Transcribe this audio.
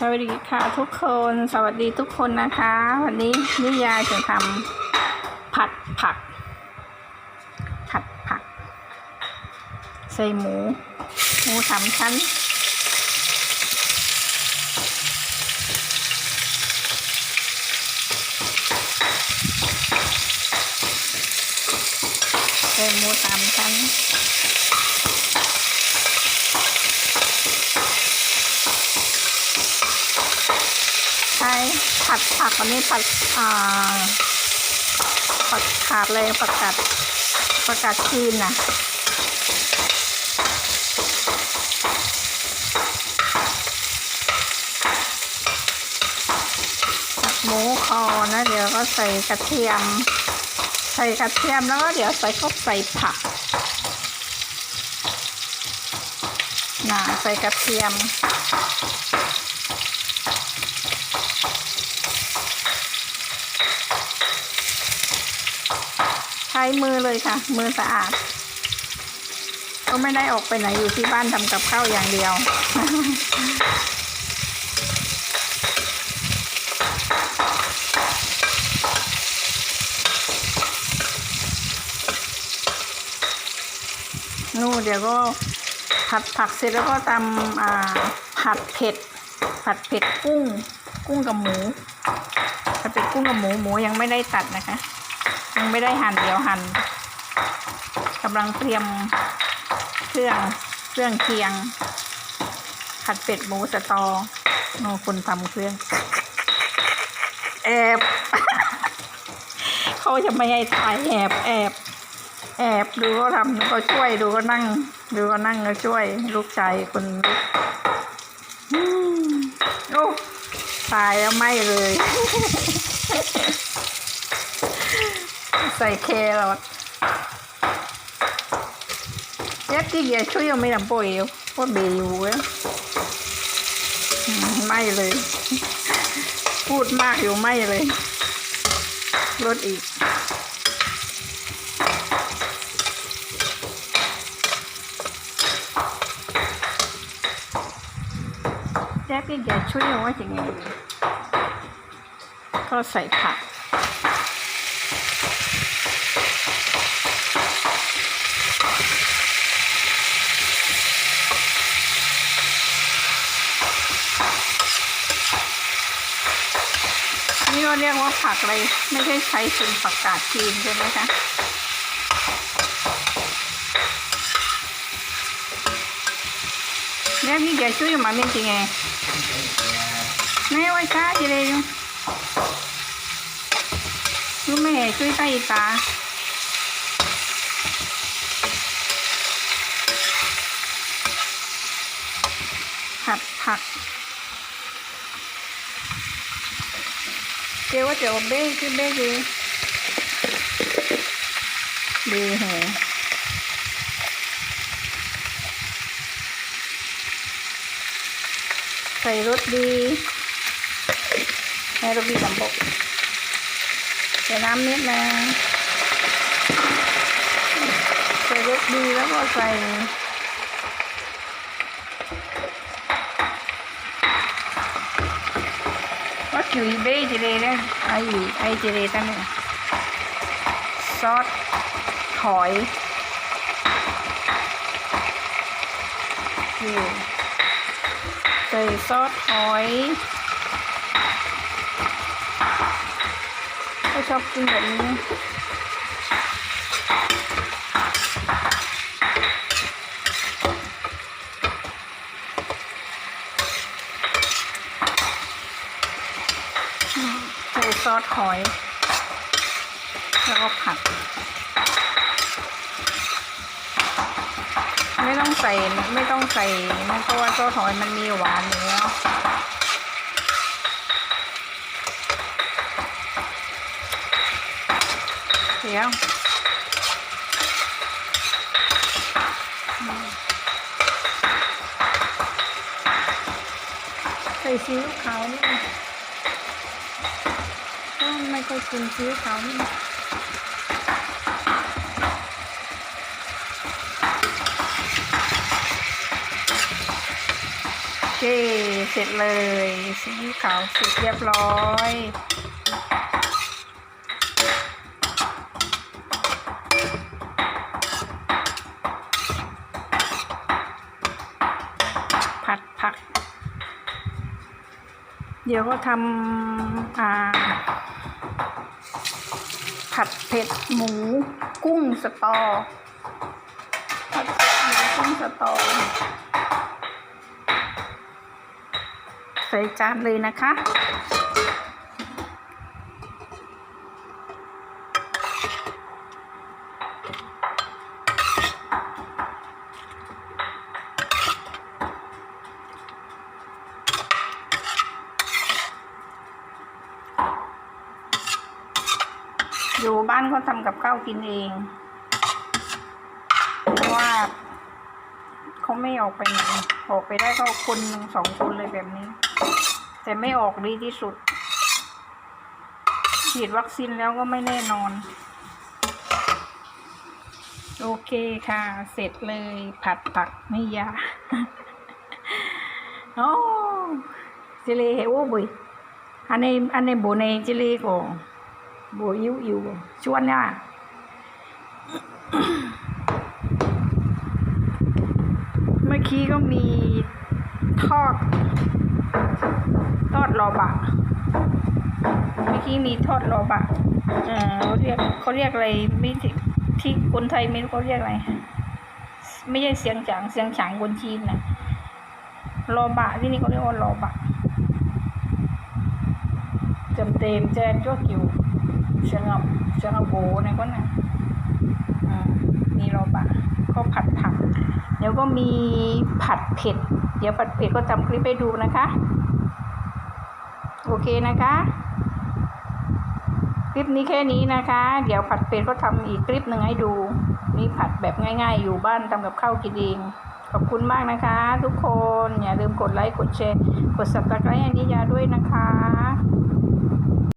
สวัสดีค่ะทุกคน สวัสดีทุกคนนะคะ วันนี้นิยายจะทำผัดผัก ผัดผัก ใส่หมู หมูสามชั้น ใส่หมูสามชั้น ผัดผักวันนี้ผัดอ่าผัดขาดเลยผักกาดผักกาดจีนน่ะผัดหมูคอนะเดี๋ยวก็ใส่กระเทียม ใส่กระเทียมแล้วก็เดี๋ยวใส่ก็ใส่ผักน่ะใส่กระเทียม ช้มือเลยค่ะ มือสะอาด ก็ไม่ได้ออกไปไหนอยู่ที่บ้านทำกับข้าวอย่างเดียว นู่นเดี๋ยวก็ผัดผักเสร็จแล้วก็ทำอ่าผัดเผ็ด ผัดเผ็ดกุ้ง กุ้งกับหมูผัดเผ็ดกุ้งกับหมูหมูยังไม่ได้ตัดนะคะ ยังไม่ได้หั่นเดี๋ยวหั่นกำลังเตรียมเครื่องเครื่องเคียง ผัดเป็ดหมูสตอโนคนทำเครื่องแอบเขาจะไม่ให้ถ่ายแอบแอบแอบดูก็ทำก็ช่วยดูก็นั่ง ดูก็นั่งก็ช่วย ลูกชายคนล็กโอ้ตายแล้วไม่เลย ใส่แครอทเย็ดที่เกียช่วยยังไม่ทำป่วยอยู่ว่าเบอยู่เว้ยอืมไม่เลย พูดมากอยู่ไม่เลยลดอีกแจ๊กที่แกช่วยว่าอย่างไงก็ใส่ผัก ก็เรียกว่าผักอะไร ไม่ใช่ใช้เป็นผักกาดจีนใช่ไหมคะเรียกนี่เดี๋ช่วยมาเป็นจริงไงไม่ว่าจ้าจะเลยรู้ไม่ช่วยใต้ตาผัดผัก สำบกใส่น้ำนิดนึงใส่รสดีแล้วก็ใส่วัตถุ อยู่เบจิเลเนี่ยไอไอจิเลตั้งเนี่ยซอสหอยนี่ใส่ซอสหอยไม่ชอบกินแบบนี้อืมใส่ซ อสหอย แล้วก็ผัด ไม่ต้องใส่ไม่ต้องใส่นเพราะว่าซอสหอยมันมีหวานอยู่แล้วเดี๋ยวใส่ซีอิ๊วขาวนี่ไง ค่อยกินซีอิ๊วขานี่นะเคเสร็จเลยซีอิ๊วขาวเสร็จเรียบร้อย เดี๋ยวก็ทำผัดเผ็ดหมูกุ้งสตอ ผัดเผ็ดหมูกุ้งสตอ ใส่จานเลยนะคะ อยู่บ้านก็ทำกับข้าวกินเองเพราะว่าเขาไม่ออกไปไหนออกไปได้ก็คนหนึ่งสองคนเลยแบบนี้ แต่ไม่ออกดีที่สุด ฉีดวัคซีนแล้วก็ไม่แน่นอน โอเคค่ะ เสร็จเลยผัดผักไม่ยาโอ้จิเลโอ้บุยอันนี้อันนี้โบในจิเลก็ โบอิวอิวชวนเนี่ยเมื่อกี้ก็มีทอด ทอดรอบะ เมื่อกี้มีทอดรอบะเออเขาเรียกเขาเรียกอะไรไม่ที่คนไทยไม่รู้เขาเรียกอะไร ไม่ใช่เสียงจางเสียงฉางคนจีนนะรอบะที่นี่เขาเรียกว่ารอบะเต็มเต็มแจนจ้วกิว ชียงอับเชียงอับโบในก็นะอ่ามีรอบะก็ผัดผักเดี๋ยวก็มีผัดเผ็ด เดี๋ยวผัดเผ็ดก็ทำคลิปให้ดูนะคะ โอเคนะคะ คลิปนี้แค่นี้นะคะ เดี๋ยวผัดเป็ดก็ทำอีกคลิปหนึ่งให้ดูนี่ผัดแบบง่าย ๆ อยู่บ้านทำกับข้าวกินเองขอบคุณมากนะคะ ทุกคนอย่าลืมกดไลค์กดแชร์กด subscribe ให้นิยาด้วยนะคะ